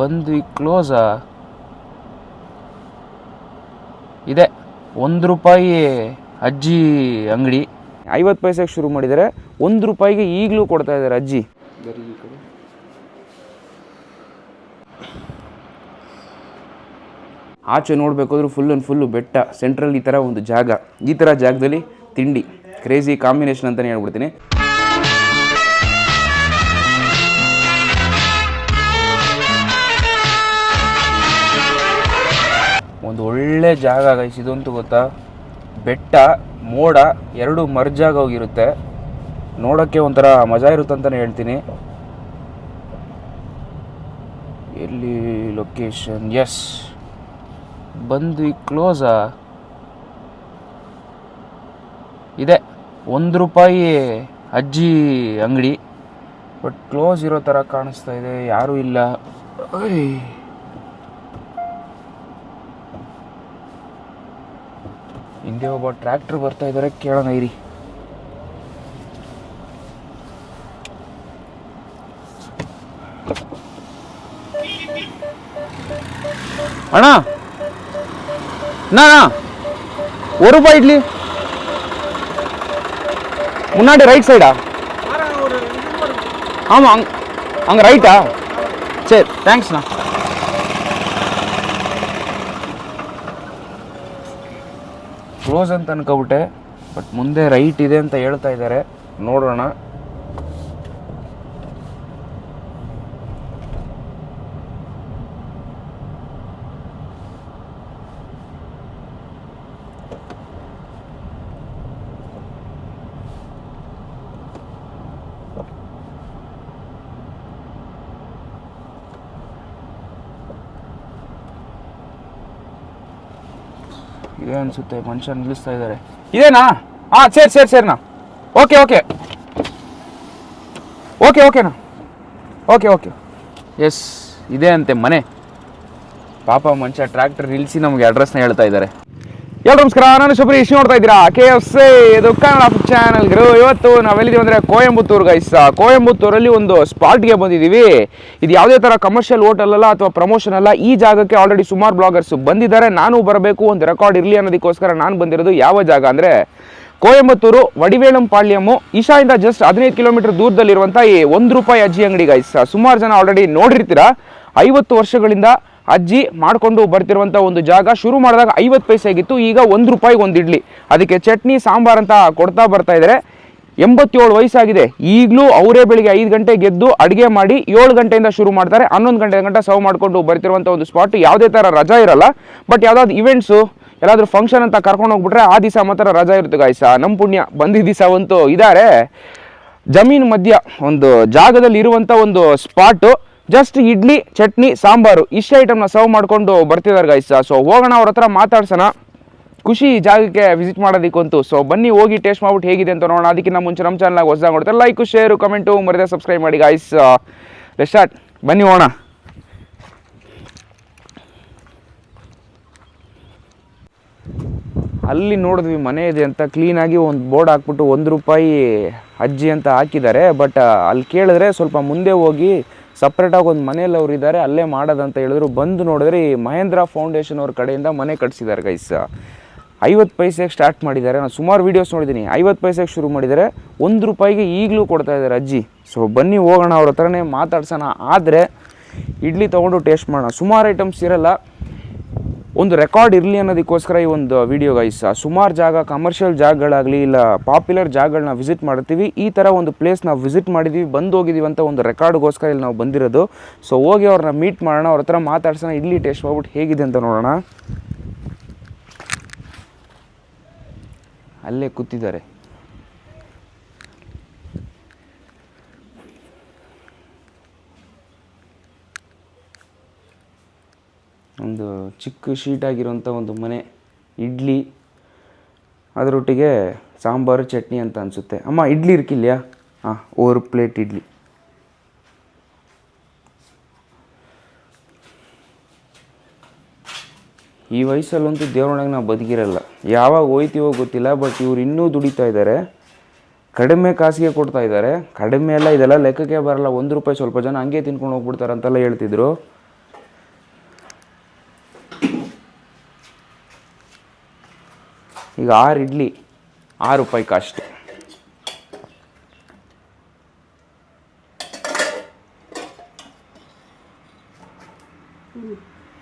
ಬಂದ್ವಿ ಕ್ಲೋಸಾ ಇದೆ. ಒಂದು ರೂಪಾಯಿ ಅಜ್ಜಿ ಅಂಗಡಿ. ಐವತ್ತು ಪೈಸೆಗೆ ಶುರು ಮಾಡಿದ್ದಾರೆ. ಒಂದು ರೂಪಾಯಿಗೆ ಈಗಲೂ ಕೊಡ್ತಾ ಇದ್ದಾರೆ ಅಜ್ಜಿ. ಆಚೆ ನೋಡಬೇಕಾದ್ರೂ ಫುಲ್ ಅಂಡ್ ಫುಲ್ಲು ಬೆಟ್ಟ. ಸೆಂಟ್ರಲ್ ಈ ಥರ ಒಂದು ಜಾಗ. ಈ ಥರ ಜಾಗದಲ್ಲಿ ತಿಂಡಿ. ಕ್ರೇಜಿ ಕಾಂಬಿನೇಷನ್ ಅಂತಲೇ ಹೇಳ್ಬಿಡ್ತೀನಿ. ಒಂದು ಒಳ್ಳೆ ಜಾಗ ಗೈಸ್ ಇದಂತೂ ಗೊತ್ತಾ? ಬೆಟ್ಟ, ಮೋಡ, ಎರಡು ಮರ್ಜಾಗಿ ಹೋಗಿರುತ್ತೆ. ನೋಡೋಕ್ಕೆ ಒಂಥರ ಮಜಾ ಇರುತ್ತೆ ಅಂತಲೇ ಹೇಳ್ತೀನಿ. ಎಲ್ಲಿ ಲೊಕೇಶನ್ ಎಸ್ ಬಂದ್ವಿ ಕ್ಲೋಸಾ ಇದೆ. ಒಂದು ರೂಪಾಯಿ ಅಜ್ಜಿ ಅಂಗಡಿ. ಬಟ್ ಕ್ಲೋಸ್ ಇರೋ ಥರ ಕಾಣಿಸ್ತಾ ಇದೆ. ಯಾರೂ ಇಲ್ಲ. ಹಿಂದೆ ಒಬ್ಬ ಟ್ರ್ಯಾಕ್ಟರ್ ಬರ್ತಾ ಇದ್ದಾರೆ ಕೇಳೋಣ ಇರಿ ಅಣ್ಣ அண்ணா ஒரு ரூபாய் இட்லி முன்னாடி ரைட் சைடா ஆமாம் அங் அங்கே ரைட்டா சரி தேங்க்ஸ்ண்ணா ಕ್ಲೋಸ್ ಅಂತ ಅನ್ಕೋಬಿಟ್ಟೆ ಬಟ್ ಮುಂದೆ ರೈಟ್ ಇದೆ ಅಂತ ಹೇಳ್ತಾ ಇದ್ದಾರೆ. ನೋಡೋಣ. ಇದೆ ಅನ್ಸುತ್ತೆ ಮನುಷ್ಯ ನಿಲ್ಲಿಸ್ತಾ ಇದ್ದಾರೆ ಇದೇನಾ? ಹಾಂ ಸೇರಿ, ಸರಿ, ಸರಿನಾ? Okay okay. ಓಕೆ ಓಕೆನಾ ಓಕೆ ಓಕೆ. ಎಸ್, ಇದೆ ಅಂತೆ ಮನೆ. ಪಾಪ ಮನುಷ್ಯ ಟ್ರ್ಯಾಕ್ಟರ್ ನಿಲ್ಲಿಸಿ ನಮಗೆ ಅಡ್ರೆಸ್ನ ಹೇಳ್ತಾ ಇದ್ದಾರೆ ಎಲ್ಲರೂ ನಮಸ್ಕಾರ, ನಾನು ಶುಭ್ರೀಶ್ ನೋಡ್ತಾ ಇದ್ದೀರಾ? ಕೆ ಎಫ್ ಸಿ ಇದು ಕನ್ನಡ ಚಾನಲ್ ಗುರು ಇವತ್ತು ನಾವೆಲ್ಲಿದ್ದೀವಿ ಅಂದರೆ ಕೋಯಂಬತ್ತೂರು ಗೈಸ್ ಕೋಯಂಬತ್ತೂರಲ್ಲಿ ಒಂದು ಸ್ಪಾಟ್ಗೆ ಬಂದಿದ್ದೀವಿ. ಇದು ಯಾವುದೇ ಥರ ಕಮರ್ಷಿಯಲ್ ಹೋಟೆಲ್ ಅಲ್ಲ ಅಥವಾ ಪ್ರಮೋಷನ್ ಅಲ್ಲ, ಈ ಜಾಗಕ್ಕೆ ಆಲ್ರೆಡಿ ಸುಮಾರು ಬ್ಲಾಗರ್ಸ್ ಬಂದಿದ್ದಾರೆ. ನಾನು ಬರಬೇಕು, ಒಂದು ರೆಕಾರ್ಡ್ ಇರಲಿ ಅನ್ನೋದಕ್ಕೋಸ್ಕರ ನಾನು ಬಂದಿರೋದು ಯಾವ ಜಾಗ ಅಂದರೆ ಕೋಯಂಬತ್ತೂರು ವಡಿವೇಳಂ ಪಾಳ್ಯಮು ಈಶಾಯಿಂದ ಜಸ್ಟ್ ಹದಿನೈದು ಕಿಲೋಮೀಟರ್ ದೂರದಲ್ಲಿರುವಂಥ ಈ ಒಂದು ರೂಪಾಯಿ ಅಜ್ಜಿ ಅಂಗಡಿ ಗೈಸ್ ಸುಮಾರು ಜನ ಆಲ್ರೆಡಿ ನೋಡಿರ್ತೀರಾ. ಐವತ್ತು ವರ್ಷಗಳಿಂದ ಅಜ್ಜಿ ಮಾಡಿಕೊಂಡು ಬರ್ತಿರುವಂಥ ಒಂದು ಜಾಗ ಶುರು ಮಾಡಿದಾಗ ಐವತ್ತು ಪೈಸೆ ಆಗಿತ್ತು, ಈಗ ಒಂದು ರೂಪಾಯಿಗೆ ಒಂದು ಇಡ್ಲಿ. ಅದಕ್ಕೆ ಚಟ್ನಿ, ಸಾಂಬಾರ್ ಅಂತ ಕೊಡ್ತಾ ಬರ್ತಾ ಇದ್ದಾರೆ ಎಂಬತ್ತೇಳು ವಯಸ್ಸಾಗಿದೆ. ಈಗಲೂ ಅವರೇ ಬೆಳಿಗ್ಗೆ ಐದು ಗಂಟೆಗೆ ಗೆದ್ದು ಅಡುಗೆ ಮಾಡಿ ಏಳು ಗಂಟೆಯಿಂದ ಶುರು ಮಾಡ್ತಾರೆ. ಹನ್ನೊಂದು ಗಂಟೆ ಗಂಟೆ ಸರ್ವ್ ಮಾಡಿಕೊಂಡು ಬರ್ತಿರುವಂಥ ಒಂದು ಸ್ಪಾಟ್ ಯಾವುದೇ ಥರ ರಜಾ ಇರಲ್ಲ. ಬಟ್ ಯಾವುದಾದ್ರು ಇವೆಂಟ್ಸು ಎಲ್ಲಾದರೂ ಫಂಕ್ಷನ್ ಅಂತ ಕರ್ಕೊಂಡು ಹೋಗ್ಬಿಟ್ರೆ ಆ ದಿವಸ ಮಾತ್ರ ರಜಾ ಇರುತ್ತೆ ಗಾಯ್ಸ ನಮ್ಮ ಪುಣ್ಯ ಬಂದಿದ್ದ ದಿವಸ ಅಂತೂ ಇದ್ದಾರೆ ಜಮೀನು ಮಧ್ಯ ಒಂದು ಜಾಗದಲ್ಲಿ ಇರುವಂಥ ಒಂದು ಸ್ಪಾಟು ಜಸ್ಟ್ ಇಡ್ಲಿ, ಚಟ್ನಿ, ಸಾಂಬಾರು, ಇಷ್ಟು ಐಟಮ್ನ ಸರ್ವ್ ಮಾಡ್ಕೊಂಡು ಬರ್ತಿದ್ದಾರೆ ಗಾಯ್ಸ ಸೊ ಹೋಗೋಣ, ಅವ್ರ ಹತ್ರ ಮಾತಾಡ್ಸೋಣ. ಖುಷಿ ಜಾಗಕ್ಕೆ ವಿಸಿಟ್ ಮಾಡೋದಕ್ಕಂತೂ. ಸೊ ಬನ್ನಿ, ಹೋಗಿ ಟೇಸ್ಟ್ ಮಾಡ್ಬಿಟ್ಟು ಹೇಗಿದೆ ಅಂತ ನೋಡೋಣ. ಅದಕ್ಕಿಂತ ಮುಂಚೆ ನಮ್ಮ ಚಾನಲ್ನಾಗ ಹೊಸದಾಗಿ ನೋಡ್ತಾರೆ ಲೈಕು ಶೇರು ಕಮೆಂಟು ಮರದೇ ಸಬ್ಸ್ಕ್ರೈಬ್ ಮಾಡಿ ಗಾಯ್ಸ್ ಸ್ಟಾರ್ಟ್ ಬನ್ನಿ, ಹೋಗೋಣ. ಅಲ್ಲಿ ನೋಡಿದ್ವಿ, ಮನೆ ಇದೆ ಅಂತ. ಕ್ಲೀನಾಗಿ ಒಂದು ಬೋರ್ಡ್ ಹಾಕ್ಬಿಟ್ಟು ಒಂದು ರೂಪಾಯಿ ಅಜ್ಜಿ ಅಂತ ಹಾಕಿದ್ದಾರೆ. ಬಟ್ ಅಲ್ಲಿ ಕೇಳಿದ್ರೆ ಸ್ವಲ್ಪ ಮುಂದೆ ಹೋಗಿ ಸಪ್ರೇಟಾಗಿ ಒಂದು ಮನೆಯಲ್ಲಿ ಅವ್ರು ಇದ್ದಾರೆ ಅಲ್ಲೇ ಮಾಡೋದಂತ ಹೇಳಿದ್ರು. ಬಂದು ನೋಡಿದ್ರೆ ಈ ಮಹೇಂದ್ರ ಫೌಂಡೇಶನ್ ಅವ್ರ ಕಡೆಯಿಂದ ಮನೆ ಕಟ್ಸಿದ್ದಾರೆ ಗೈಸ್ ಐವತ್ತು ಪೈಸೆಗೆ ಸ್ಟಾರ್ಟ್ ಮಾಡಿದ್ದಾರೆ. ನಾನು ಸುಮಾರು ವೀಡಿಯೋಸ್ ನೋಡಿದ್ದೀನಿ ಐವತ್ತು ಪೈಸೆಗೆ ಶುರು ಮಾಡಿದ್ದಾರೆ. ಒಂದು ರೂಪಾಯಿಗೆ ಈಗಲೂ ಕೊಡ್ತಾ ಇದ್ದಾರೆ ಅಜ್ಜಿ. ಸೊ ಬನ್ನಿ ಹೋಗೋಣ, ಅವ್ರ ಹತ್ರನೇ ಮಾತಾಡ್ಸೋಣ. ಆದರೆ, ಇಡ್ಲಿ ತೊಗೊಂಡು ಟೇಸ್ಟ್ ಮಾಡೋಣ. ಸುಮಾರು ಐಟಮ್ಸ್ ಇರಲ್ಲ. ಒಂದು ರೆಕಾರ್ಡ್ ಇರಲಿ ಅನ್ನೋದಕ್ಕೋಸ್ಕರ ಈ ಒಂದು ವಿಡಿಯೋ ಗೈಸ್ ಸುಮಾರು ಜಾಗ ಕಮರ್ಷಿಯಲ್ ಜಾಗಗಳಾಗಲಿ ಇಲ್ಲ ಪಾಪ್ಯುಲರ್ ಜಾಗಗಳನ್ನ ವಿಸಿಟ್ ಮಾಡ್ತೀವಿ. ಈ ಥರ ಒಂದು ಪ್ಲೇಸ್ ನಾವು ವಿಸಿಟ್ ಮಾಡಿದ್ದೀವಿ ಬಂದು ಹೋಗಿದ್ದೀವಿ ಅಂತ ಒಂದು ರೆಕಾರ್ಡ್ಗೋಸ್ಕರ ಇಲ್ಲಿ ನಾವು ಬಂದಿರೋದು. ಸೊ ಹೋಗಿ ಅವ್ರನ್ನ ಮೀಟ್ ಮಾಡೋಣ, ಅವ್ರ ಹತ್ರ ಮಾತಾಡ್ಸೋಣ ಇಡ್ಲಿ ಟೇಸ್ಟ್ ಹೋಗ್ಬಿಟ್ಟು ಹೇಗಿದೆ ಅಂತ ನೋಡೋಣ. ಅಲ್ಲೇ ಕೂತಿದ್ದಾರೆ ಒಂದು ಚಿಕ್ಕ ಶೀಟಾಗಿರೋಂಥ ಒಂದು ಮನೆ, ಇಡ್ಲಿ, ಅದರೊಟ್ಟಿಗೆ ಸಾಂಬಾರು, ಚಟ್ನಿ ಅಂತ ಅನಿಸುತ್ತೆ. ಅಮ್ಮ, ಇಡ್ಲಿ ಇರ್ಕಿಲ್ಯಾ? ಹಾಂ ಓರ್ ಪ್ಲೇಟ್ ಇಡ್ಲಿ. ಈ ವಯಸ್ಸಲ್ಲಂತೂ ದೇವ್ರೊಳಗೆ ನಾವು ಬದುಕಿರಲ್ಲ. ಯಾವಾಗ ಹೋಯ್ತೀವೋ ಗೊತ್ತಿಲ್ಲ, ಬಟ್ ಇವ್ರು ಇನ್ನೂ ದುಡಿತಾ ಇದ್ದಾರೆ. ಕಡಿಮೆ ಕಾಸಿಗೆ ಕೊಡ್ತಾ ಇದ್ದಾರೆ. ಕಡಿಮೆ ಎಲ್ಲ ಇದೆಲ್ಲ ಲೆಕ್ಕಕ್ಕೆ ಬರಲ್ಲ. ಒಂದು ರೂಪಾಯಿ ಸ್ವಲ್ಪ ಜನ ಹಂಗೆ ತಿನ್ಕೊಂಡು ಹೋಗ್ಬಿಡ್ತಾರೆ ಅಂತೆಲ್ಲ ಹೇಳ್ತಿದ್ರು. ಈಗ ಆರು ಇಡ್ಲಿ, ಆರು ರೂಪಾಯಿ ಕಾಸ್ಟ್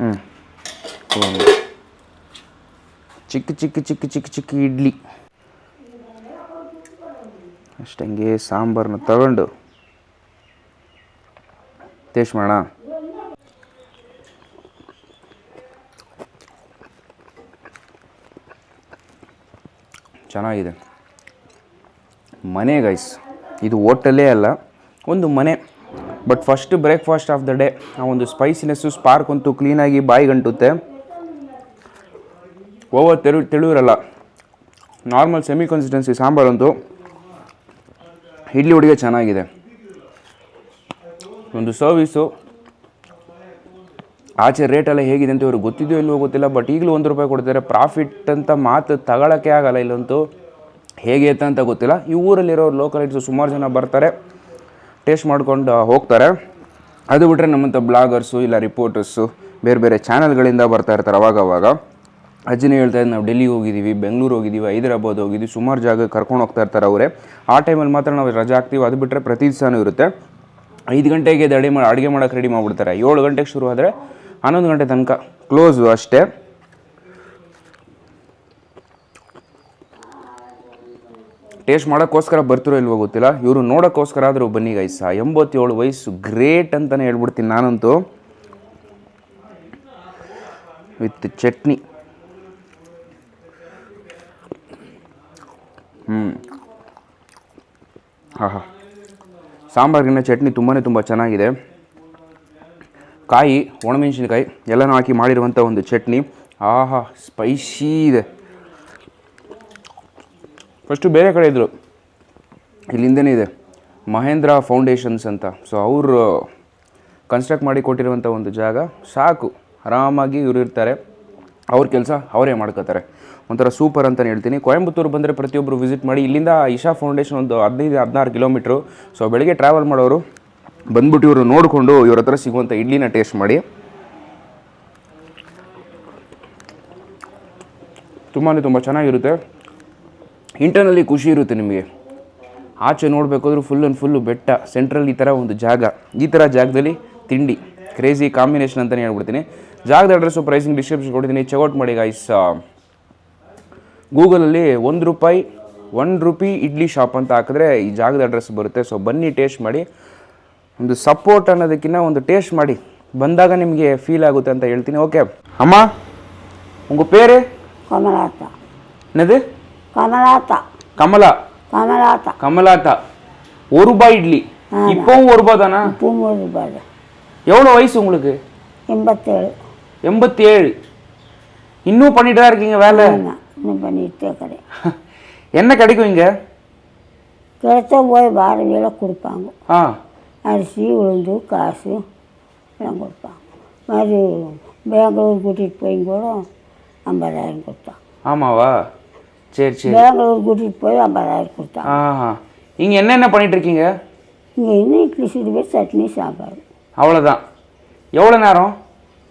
ಹ್ಞೂ ಚಿಕ್ಕ ಚಿಕ್ಕ ಚಿಕ್ಕ ಚಿಕ್ಕ ಚಿಕ್ಕ ಇಡ್ಲಿ. ಅಷ್ಟಂಗೆ ಸಾಂಬಾರನ್ನ ತಗೊಂಡು ಟೇಸ್ಟ್ ಮಾಡೋಣ. ಚೆನ್ನಾಗಿದೆ. ಮನೆ ಗೈಸ್ ಇದು ಹೋಟೆಲೇ ಅಲ್ಲ, ಒಂದು ಮನೆ. But first breakfast of the day ಆ ಒಂದು ಸ್ಪೈಸಿನೆಸ್ಸು ಸ್ಪಾರ್ಕ್ ಅಂತೂ ಕ್ಲೀನಾಗಿ ಬಾಯಿಗಂಟುತ್ತೆ ಓವರ್ ತೆಳು ತೆಳುವಿರಲ್ಲ ನಾರ್ಮಲ್ ಸೆಮಿ ಕನ್ಸಿಸ್ಟೆನ್ಸಿ ಸಾಂಬಾರಂತೂ ಇಡ್ಲಿ ಹುಡುಗೆ ಚೆನ್ನಾಗಿದೆ. ಒಂದು ಸರ್ವಿಸು ಆಚೆ ರೇಟೆಲ್ಲ ಹೇಗಿದೆ ಅಂತ ಇವ್ರಿಗೆ ಗೊತ್ತಿದೆಯೋ ಇಲ್ಲವೋ ಗೊತ್ತಿಲ್ಲ ಬಟ್ ಈಗಲೂ ಒಂದು ರೂಪಾಯಿ ಕೊಡ್ತಾರೆ ಪ್ರಾಫಿಟ್ ಅಂತ ಮಾತು ತಗೊಳಕ್ಕೆ ಆಗಲ್ಲ ಇಲ್ಲಂತೂ. ಹೇಗೆ ಐತೆ ಅಂತ ಗೊತ್ತಿಲ್ಲ. ಈ ಊರಲ್ಲಿರೋ ಲೋಕಲೈಟ್ಸು ಸುಮಾರು ಜನ ಬರ್ತಾರೆ ಟೇಸ್ಟ್ ಮಾಡ್ಕೊಂಡು ಹೋಗ್ತಾರೆ. ಅದು ಬಿಟ್ಟರೆ ನಮ್ಮಂಥ ಬ್ಲಾಗರ್ಸು ಇಲ್ಲ ರಿಪೋರ್ಟರ್ಸು ಬೇರೆ ಬೇರೆ ಚಾನಲ್ಗಳಿಂದ ಬರ್ತಾ ಇರ್ತಾರೆ ಅವಾಗ ಅವಾಗ. ಅಜ್ಜಿನೇ ಹೇಳ್ತಾ ಇದ್ದು, ನಾವು ಡೆಲ್ಲಿಗೆ ಹೋಗಿದ್ದೀವಿ, ಬೆಂಗಳೂರು ಹೋಗಿದ್ದೀವಿ, ಹೈದರಾಬಾದ್ ಹೋಗಿದ್ದೀವಿ, ಸುಮಾರು ಜಾಗ ಕರ್ಕೊಂಡು ಹೋಗ್ತಾ ಇರ್ತಾರೆ ಅವರೇ. ಆ ಟೈಮಲ್ಲಿ ಮಾತ್ರ ನಾವು ರಜಾ ಹಾಕ್ತೀವಿ, ಅದು ಬಿಟ್ಟರೆ ಪ್ರತಿ ದಿವಸನೂ ಇರುತ್ತೆ. ಐದು ಗಂಟೆಗೆ ಅಡಿ ಮಾಡಿ ಅಡುಗೆ ಮಾಡೋಕ್ಕೆ ರೆಡಿ ಮಾಡಿಬಿಡ್ತಾರೆ. ಏಳು ಗಂಟೆಗೆ ಶುರು ಆದರೆ ಹನ್ನೊಂದು ಗಂಟೆ ತನಕ ಕ್ಲೋಸು ಅಷ್ಟೇ. ಟೇಸ್ಟ್ ಮಾಡೋಕ್ಕೋಸ್ಕರ ಬರ್ತಿರೋ ಇಲ್ವೋ ಗೊತ್ತಿಲ್ಲ. ಇವರು ನೋಡೋಕ್ಕೋಸ್ಕರ ಆದರೂ ಬನ್ನಿ ಗೈಸ ಎಂಬತ್ತೇಳು ವಯಸ್ಸು ಗ್ರೇಟ್ ಅಂತಲೇ ಹೇಳ್ಬಿಡ್ತೀನಿ ನಾನಂತೂ. ವಿತ್ ಚಟ್ನಿ. ಹ್ಞೂ ಹಾಂ ಹಾಂ ಸಾಂಬಾರಿನ ಚಟ್ನಿ ತುಂಬಾ ತುಂಬ ಚೆನ್ನಾಗಿದೆ. ಕಾಯಿ, ಒಣಮೆಣಸಿನಕಾಯಿ ಎಲ್ಲನೂ ಹಾಕಿ ಮಾಡಿರುವಂಥ ಒಂದು ಚಟ್ನಿ. ಆಹಾ ಸ್ಪೈಸಿ ಇದೆ. ಫಸ್ಟು ಬೇರೆ ಕಡೆ ಇದ್ದರು ಇಲ್ಲಿಂದೇ ಇದೆ. ಮಹೇಂದ್ರ ಫೌಂಡೇಶನ್ಸ್ ಅಂತ. ಸೊ ಅವರು ಕನ್ಸ್ಟ್ರಕ್ಟ್ ಮಾಡಿ ಕೊಟ್ಟಿರುವಂಥ ಒಂದು ಜಾಗ. ಸಾಕು. ಆರಾಮಾಗಿ ಇವರು ಇರ್ತಾರೆ. ಅವ್ರ ಕೆಲಸ ಅವರೇ ಮಾಡ್ಕೋತಾರೆ. ಒಂಥರ ಸೂಪರ್ ಅಂತಲೇ ಹೇಳ್ತೀನಿ. ಕೊಯಂಬತ್ತೂರು ಬಂದರೆ ಪ್ರತಿಯೊಬ್ಬರು ವಿಸಿಟ್ ಮಾಡಿ, ಇಲ್ಲಿಂದ ಇಶಾ ಫೌಂಡೇಶನ್ ಒಂದು ಹದಿನೈದು, ಹದಿನಾರು ಕಿಲೋಮೀಟ್ರು ಸೊ ಬೆಳಿಗ್ಗೆ ಟ್ರಾವೆಲ್ ಮಾಡೋರು ಬಂದ್ಬಿಟ್ಟು ಇವರು ನೋಡಿಕೊಂಡು ಇವ್ರ ಹತ್ರ ಸಿಗುವಂಥ ಇಡ್ಲಿನ ಟೇಸ್ಟ್ ಮಾಡಿ. ತುಂಬಾ ತುಂಬ ಚೆನ್ನಾಗಿರುತ್ತೆ. ಇಂಟರ್ನಲ್ಲಿ ಖುಷಿ ಇರುತ್ತೆ ನಿಮಗೆ. ಆಚೆ ನೋಡಬೇಕಾದ್ರೂ ಫುಲ್ ಆ್ಯಂಡ್ ಫುಲ್ಲು ಬೆಟ್ಟ ಸೆಂಟ್ರಲ್ ಈ ಥರ ಒಂದು ಜಾಗ. ಈ ಥರ ಜಾಗದಲ್ಲಿ ತಿಂಡಿ ಕ್ರೇಜಿ ಕಾಂಬಿನೇಷನ್ ಅಂತಲೇ ಹೇಳ್ಬಿಡ್ತೀನಿ. ಜಾಗದ ಅಡ್ರೆಸ್ಸು ಪ್ರೈಸಿಂಗ್ ಡಿಸ್ಕ್ರಿಪ್ಷನ್ ಕೊಡ್ತೀನಿ ಚೆಕ್ಔಟ್ ಮಾಡಿ ಗೈಸ್ ಗೂಗಲಲ್ಲಿ ಒಂದು ರೂಪಾಯಿ ಒನ್ ರುಪಿ ಇಡ್ಲಿ ಶಾಪ್ ಅಂತ ಹಾಕಿದ್ರೆ ಈ ಜಾಗದ ಅಡ್ರೆಸ್ ಬರುತ್ತೆ. ಸೊ ಬನ್ನಿ ಟೇಸ್ಟ್ ಮಾಡಿ. ಒಂದು ಸಪೋರ್ಟ್ ಅನ್ನೋದಕ್ಕಿಂತ ಒಂದು ಟೇಸ್ಟ್ ಮಾಡಿ ಬಂದಾಗ ನಿಮಗೆ ಫೀಲ್ ಆಗುತ್ತೆ ಅಂತ ಹೇಳ್ತೀನಿ ಓಕೆ ಅಮ್ಮ ಉಂಗು ಪೇರು ಕಮಲಾತ என்னது கமலாத்தா கமலா கமலாத்தா கமலாத்தா ஒரு ரூபாய் இட்லி இப்போவும் ஒரு ரூபாய் தானா பூமூர் ரூபாய் எவ்வளோ வயசு உங்களுக்கு எண்பத்தேழு எண்பத்தி ஏழு இன்னும் பண்ணிட்டு தான் இருக்கீங்க வேலை ஆமாம் இன்னும் பண்ணிகிட்டே இருக்கிறேன் என்ன கிடைக்கும் இங்க கிடைச்சா போய் பாரதியில் கொடுப்பாங்க ஆ அரிசி உளுந்து காசு எல்லாம் கொடுப்பாங்க. மாதிரி பெங்களூர் கூட்டிகிட்டு போய் கூட ஐம்பதாயிரம் கொடுத்தாங்க ஆமாவா? சரி சரி. பெங்களூர் கூட்டிகிட்டு போய் ஐம்பதாயிரம் கொடுத்தாங்க ஆஹா. இங்க என்னென்ன பண்ணிட்டு இருக்கீங்க? இங்கே இன்னும் இட்லி சுடுவே சட்னி சாம்பார். அவ்வளோதான் எவ்வளோ நேரம்?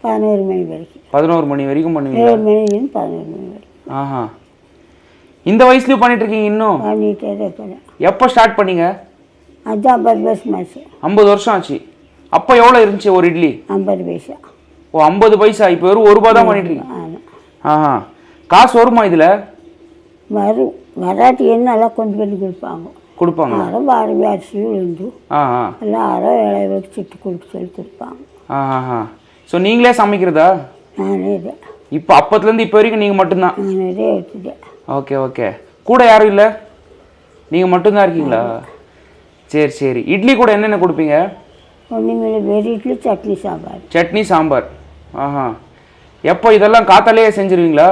பதினோரு மணி வரைக்கும். பதினோரு மணி வரைக்கும் பண்ணுவீங்க ஏழு மணிலேருந்து பதினோரு மணி வரைக்கும். ஆஹா. இந்த வயசுலயும் பண்ணிட்டு இருக்கீங்க இன்னும்? பண்ணிகிட்டே தான் எப்போ ஸ்டார்ட் பண்ணீங்க? அதுதான் ஐம்பது பைசா மாசு ஐம்பது வருஷம் ஆச்சு. அப்போ எவ்வளோ இருந்துச்சு ஒரு இட்லி? ஐம்பது பைசா. ஓ ஐம்பது பைசா. இப்போ வெறும் ஒரு ரூபா தான் பண்ணிட்டு இருக்கீங்க ஆஹா. காசு வருமா இதில்? வரும். வராட்டி என்னெல்லாம் கொண்டு பண்ணி கொடுப்பாங்க. கொடுப்பாங்க பாரதி அரிசி உளுந்து ஆ ஆ எல்லாம் யாரும் இலைய வச்சு சிட்டு கொடுக்க சொல்லி கொடுப்பாங்க. ஆஹா ஸோ நீங்களே சமைக்கிறதா? நானே இதை. இப்போ அப்பத்துலேருந்து இப்போ வரைக்கும் நீங்கள் மட்டும்தான்? நானே இதே ஓகே ஓகே. கூட யாரும் இல்லை? நீங்கள் மட்டும்தான் இருக்கீங்களா? சரி சரி. இட்லி கூட என்னென்ன கொடுப்பீங்க? ஒன்றுமே வெறும் இட்லி சட்னி சாம்பார். சட்னி சாம்பார். ஆஹா. எப்போ இதெல்லாம் காத்தாலேயே செஞ்சுருவீங்களா?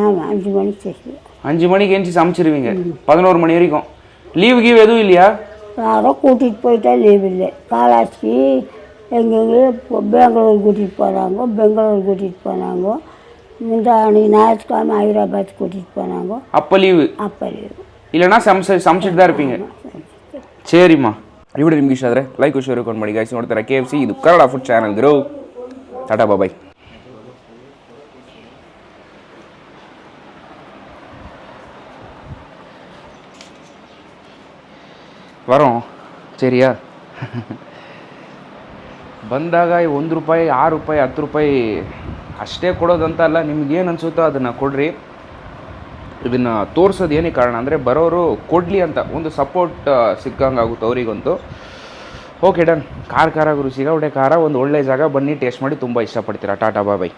ஆமாம் அஞ்சு மணிக்கு செய்வேன் அஞ்சு மணிக்கு எஞ்சி சமைச்சிருவீங்க. பதினோரு மணி வரைக்கும். லீவு கீவ் எதுவும் இல்லையா? யாரோ கூட்டிகிட்டு போயிட்டா லீவ் இல்லை. காலாட்சி எங்கெங்கேயோ பெங்களூர் கூட்டிகிட்டு போகிறாங்க பெங்களூர் கூட்டிகிட்டு போனாங்க இந்த அன்னைக்கு ஞாயிற்றுக்கிழமை ஹைதராபாத் கூட்டிகிட்டு போனாங்க அப்போ லீவு அப்போ லீவு இல்லைன்னா சமைச்சு சமைச்சிட்டு தான் இருப்பீங்க. சரிம்மா ಈ ವಿಡಿಯೋ ನಿಮ್ಗೆ ಇಷ್ಟ ಆದರೆ ಲೈಕ್ ಶೇರ್ ಕಾನ್ ಮಾಡಿ ಗಾಯ್ಸ್ ನೋಡ್ತಾರೆ ಕೆ ಎಫ್ ಸಿ ಇದು ಕನ್ನಡ ಫುಡ್ ಚಾನಲ್ ಗುರು ಟಾಟಾ ಬಾಬಾಯ್ வரோம் சரியா ಬಂದಾಗ ಒಂದು ರೂಪಾಯಿ ಆರು ರೂಪಾಯಿ ಹತ್ತು ರೂಪಾಯಿ ಅಷ್ಟೇ ಕೊಡೋದಂತ ಅಲ್ಲ ನಿಮ್ಗೇನು ಅನಿಸುತ್ತೋ ಅದನ್ನು ಕೊಡ್ರಿ ಇದನ್ನು ತೋರಿಸೋದು ಏನೇ ಕಾರಣ ಅಂದರೆ ಬರೋರು ಕೊಡಲಿ ಅಂತ, ಒಂದು ಸಪೋರ್ಟ್ ಸಿಕ್ಕಂಗಾಗುತ್ತೆ ಅವರಿಗಂತೂ ಓಕೆ ಡನ್ ಕಾರ್ ಖಾರ ಗುರು ಒಳ್ಳೆ ಖಾರ, ಒಂದು ಒಳ್ಳೆ ಜಾಗ ಬನ್ನಿ ಟೇಸ್ಟ್ ಮಾಡಿ, ತುಂಬ ಇಷ್ಟಪಡ್ತೀರಾ. ಟಾಟಾ ಬಾಯ್